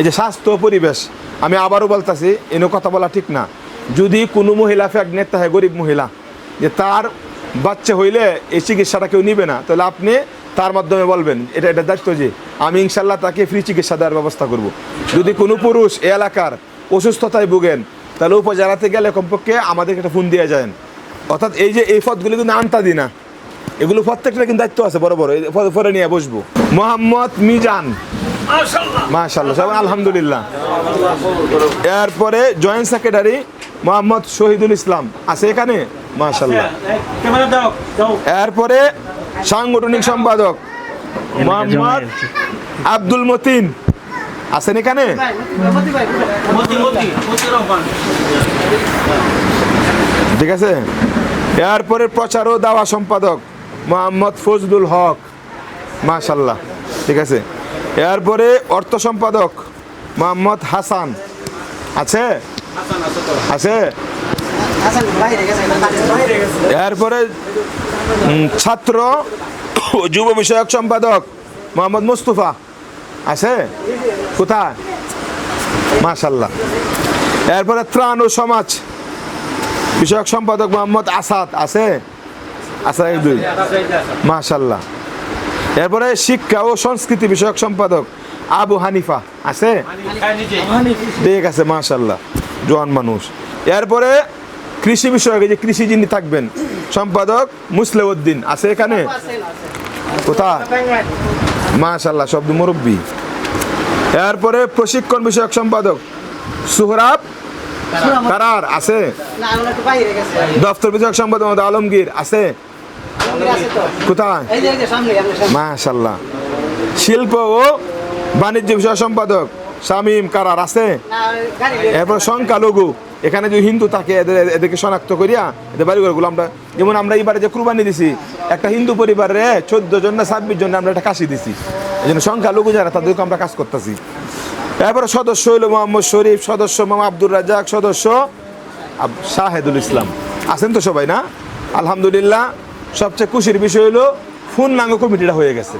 এই যে স্বাস্থ্য পরিবেশ, আমি আবারও বলতাছি, এনে কথা বলা ঠিক না। যদি কোনো মহিলা প্রেগনেন্ট থাকে, গরিব মহিলা, যে তার বাচ্চা হইলে এই চিকিৎসাটা কেউ নিবে না, তাহলে আপনি তার মাধ্যমে বলবেন, এটা এটা দায়িত্ব যে আমি ইনশাল্লাহ তাকে ফ্রি চিকিৎসা দেওয়ার ব্যবস্থা করব। যদি কোনো পুরুষ এ এলাকার অসুস্থতায় ভুগেন, তাহলে উপজেলাতে গেলে কমপক্ষে আমাদেরকে একটা ফোন দিয়ে যায় অর্থাৎ এই যে এই পদগুলি কিন্তু আনতা দিই না। এগুলো প্রত্যেকটা কিন্তু দায়িত্ব আছে, বড় বড় পরে নিয়ে বসবো। মোহাম্মদ মিজান মাশাল্লাহ সবাই আলহামদুলিল্লাহ। এরপরে জয়েন্ট সেক্রেটারি মোহাম্মদ শহীদুল ইসলাম। আছে এখানে? মাশাল্লাহ ক্যামেরা দাও দাও। এরপরে সাংগঠনিক সম্পাদক মোহাম্মদ আব্দুল মতিন। আছেন এখানে? ঠিক আছে? এরপরে প্রচার ও দাওয়া সম্পাদক মোহাম্মদ ফজলুল হক। মাশাল্লাহ ঠিক আছে? এরপরে অর্থ সম্পাদক মোহাম্মদ হাসান। আছে? আছে? এরপরে ছাত্র যুব বিষয়ক সম্পাদক মোহাম্মদ মুস্তফা। আছে? কোথায়? মাশাল্লাহ এরপরে ত্রাণ ও সমাজ বিষয়ক সম্পাদক মোহাম্মদ আসাদ। আছে? আসাদ মাশাল্লাহ এরপরে শিক্ষা ও সংস্কৃতি বিষয়ক সম্পাদক আবু হানিফা আছে? ঠিক আছে মাশাল্লাহ জোয়ান মানুষ। এরপরে কৃষি বিষয়ক এই যে কৃষি যিনি থাকবেন সম্পাদক মুসলেউদ্দিন আছে এখানে? কোথায়? মাশাল্লাহ শব্দ মুরব্বী। এরপরে প্রশিক্ষণ বিষয়ক সম্পাদক সুহরাব কারার আছে? দপ্তর বিষয়ক সম্পাদক আলমগীর আছে? কোথায়? মাশাল্লাহ শিল্প ও বাণিজ্য বিষয়ক সম্পাদক শামীম কারার আছে? এরপর সংখ্যালঘু। এখানে যে হিন্দু থাকে এদের এদেরকে শনাক্ত করিয়া এদের বাড়িঘরগুলো আমরা যেমন আমরা এইবারে যে কুরবানি দিছি একটা হিন্দু পরিবারে চোদ্দ জন না ছাব্বিশ জন আমরা একটা কাশি দিছি। এই জন্য সংখ্যালঘু যারা তাদেরকে আমরা কাজ করতেছি। এরপরে সদস্য হইল মোহাম্মদ শরীফ সদস্য মোহাম্মদ আব্দুর রাজাক সদস্য শাহেদুল ইসলাম। আছেন তো সবাই না? আলহামদুলিল্লাহ। সবচেয়ে খুশির বিষয় হলো ফোন নাঙ্গ কমিটিটা হয়ে গেছে।